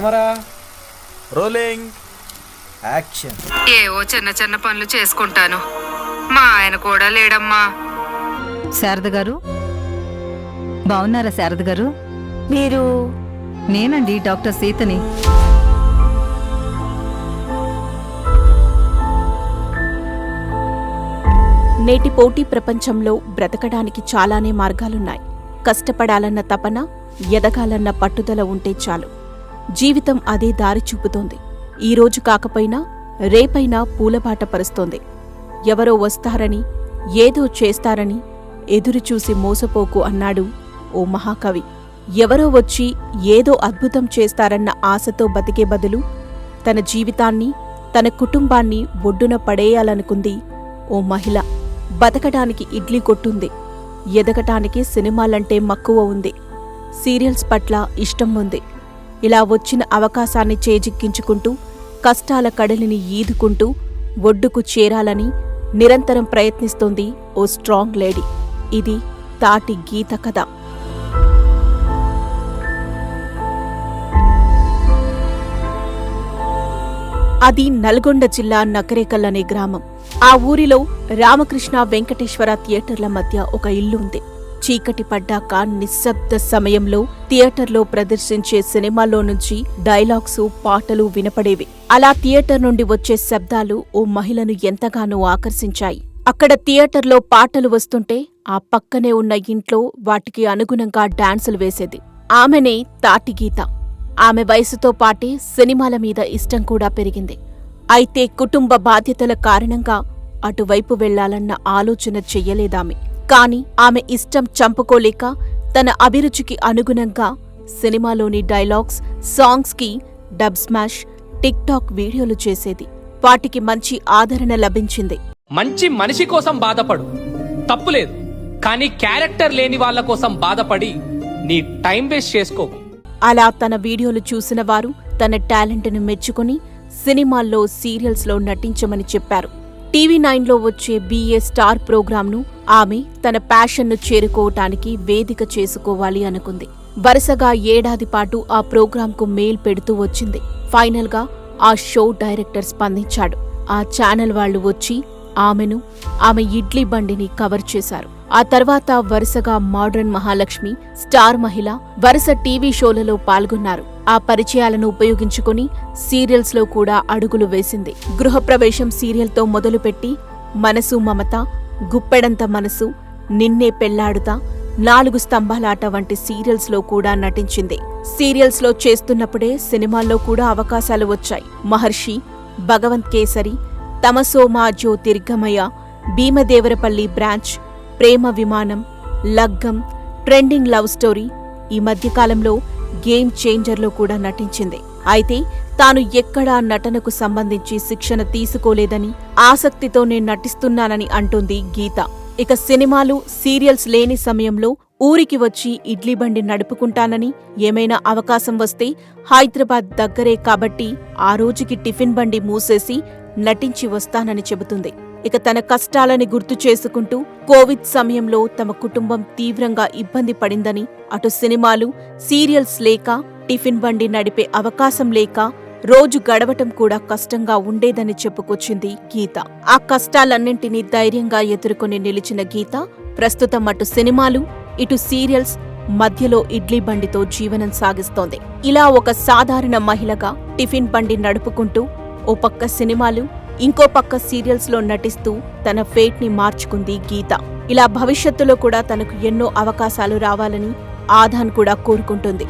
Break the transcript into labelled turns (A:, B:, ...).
A: Camera rolling action.
B: ఏవో చిన్న చిన్న పనులు చేసుకుంటాను. మా ఆయన కూడా లేడమ్మా.
C: శారద గారు బాగున్నారా శారద గారు?
D: మీరు?
C: నేనండి డాక్టర్ సీతని.
D: నేటి పోటీ ప్రపంచంలో బ్రతకడానికి చాలానే మార్గాలున్నాయి. కష్టపడాలన్న తపన ఎదగాలన్న పట్టుదల ఉంటే చాలు. జీవితం అదే దారి చూపుతోంది. ఈ రోజు కాకపోయినా రేపైనా పూలబాట పరుస్తోంది. ఎవరో వస్తారని ఏదో చేస్తారని ఎదురుచూసి మోసపోకు అన్నాడు ఓ మహాకవి. ఎవరో వచ్చి ఏదో అద్భుతం చేస్తారన్న ఆశతో బతికే బదులు తన జీవితాన్ని తన కుటుంబాన్ని ఒడ్డున పడేయాలనుకుంది ఓ మహిళ. బతకడానికి ఇడ్లీ కొట్టుంది. ఎదగటానికి సినిమాలంటే మక్కువ ఉంది. సీరియల్స్ పట్ల ఇష్టం ఉంది. ఇలా వచ్చిన అవకాశాన్ని చేజిక్కించుకుంటూ కష్టాల కడలిని ఈదుకుంటూ ఒడ్డుకు చేరాలని నిరంతరం ప్రయత్నిస్తోంది ఓ స్ట్రాంగ్ లేడీ. ఇది తాటి గీత కథ. అది నల్గొండ జిల్లా నకరేకల్ అనే గ్రామం. ఆ ఊరిలో రామకృష్ణ వెంకటేశ్వర థియేటర్ల మధ్య ఒక ఇల్లు ఉంది. చీకటి పడ్డాక నిశ్శబ్ద సమయంలో థియేటర్లో ప్రదర్శించే సినిమాలో నుంచి డైలాగ్స్ పాటలు వినపడేవి. అలా థియేటర్ నుండి వచ్చే శబ్దాలు ఓ మహిళను ఎంతగానో ఆకర్షించాయి. అక్కడ థియేటర్లో పాటలు వస్తుంటే ఆ పక్కనే ఉన్న ఇంట్లో వాటికి అనుగుణంగా డాన్సులు వేసేది. ఆమెనే తాటి గీత. ఆమె వయసుతో పాటే సినిమాల మీద ఇష్టం కూడా పెరిగింది. అయితే కుటుంబ బాధ్యతల కారణంగా అటువైపు వెళ్ళాలన్న ఆలోచన చెయ్యలేదామె. కాని ఆమె ఇష్టం చంపుకోలేక తన అభిరుచికి అనుగుణంగా సినిమాలోని డైలాగ్స్ సాంగ్స్కి డబ్ స్మాష్ టిక్ టాక్ వీడియోలు చేసేది. వాటికి మంచి ఆదరణ లభించింది.
E: మంచి మనిషి కోసం బాధపడు. తప్పులేదు కానీ క్యారెక్టర్ లేని వాళ్ళ కోసం బాధపడి నీ టైం వేస్ట్ చేసుకోకు.
D: అలా తన వీడియోలు చూసిన వారు తన టాలెంట్ను మెచ్చుకుని సినిమాల్లో సీరియల్స్లో నటించమని చెప్పారు. టీవీ నైన్లో వచ్చే బీఏ స్టార్ ప్రోగ్రాంను ఆమె తన ప్యాషన్ను చేరుకోవటానికి వేదిక చేసుకోవాలి అనుకుంది. వరుసగా ఏడాది పాటు ఆ ప్రోగ్రాంకు మెయిల్ పెడుతూ వచ్చింది. ఫైనల్గా ఆ షో డైరెక్టర్ స్పందించాడు. ఆ ఛానల్ వాళ్ళు వచ్చి ఆమెను ఆమె ఇడ్లీ బండిని కవర్ చేశారు. ఆ తర్వాత వరుసగా మోడర్న్ మహాలక్ష్మి స్టార్ మహిళ వరుస టీవీ షోలలో పాల్గొన్నారు. ఆ పరిచయాలను ఉపయోగించుకుని సీరియల్స్లో కూడా అడుగులు వేసింది. గృహప్రవేశం సీరియల్తో మొదలుపెట్టి మనసు మమత గుప్పెడంత మనసు నిన్నే పెళ్ళాడుతా నాలుగు స్తంభాలాట వంటి సీరియల్స్లో కూడా నటించింది. సీరియల్స్లో చేస్తున్నప్పుడే సినిమాల్లో కూడా అవకాశాలు వచ్చాయి. Maharshi Bhagavanth Kesari Tamasoma జ్యోతిర్గమయ Bheemadevarapalli branch Prema Vimanam Laggam trending love story ఈ మధ్యకాలంలో గేమ్ చేంజర్లో కూడా నటించింది. అయితే తాను ఎక్కడా నటనకు సంబంధించి శిక్షణ తీసుకోలేదని ఆసక్తితో నేను నటిస్తున్నానని అంటుంది గీత. ఇక సినిమాలు సీరియల్స్ లేని సమయంలో ఊరికి వచ్చి ఇడ్లీ బండి నడుపుకుంటానని ఏమైనా అవకాశం వస్తే హైదరాబాద్ దగ్గరే కాబట్టి ఆ రోజుకి టిఫిన్ బండి మూసేసి నటించి వస్తానని చెబుతుంది. ఇక తన కష్టాలని గుర్తు చేసుకుంటూ కోవిడ్ సమయంలో తమ కుటుంబం తీవ్రంగా ఇబ్బంది పడిందని అటు సినిమాలు సీరియల్స్ లేక టిఫిన్ బండి నడిపే అవకాశం లేక రోజు గడవటం కూడా కష్టంగా ఉండేదని చెప్పుకొచ్చింది గీత. ఆ కష్టాలన్నింటినీ ధైర్యంగా ఎదుర్కొని నిలిచిన గీత ప్రస్తుతం అటు సినిమాలు ఇటు సీరియల్స్ మధ్యలో ఇడ్లీ బండితో జీవనం సాగిస్తోంది. ఇలా ఒక సాధారణ మహిళగా టిఫిన్ బండి నడుపుకుంటూ ఓ పక్క సినిమాలు ఇంకో పక్క సీరియల్స్లో నటిస్తూ తన ఫేట్ని మార్చుకుంది గీత. ఇలా భవిష్యత్తులో కూడా తనకు ఎన్నో అవకాశాలు రావాలని ఆధాన్ కూడా కోరుకుంటుంది.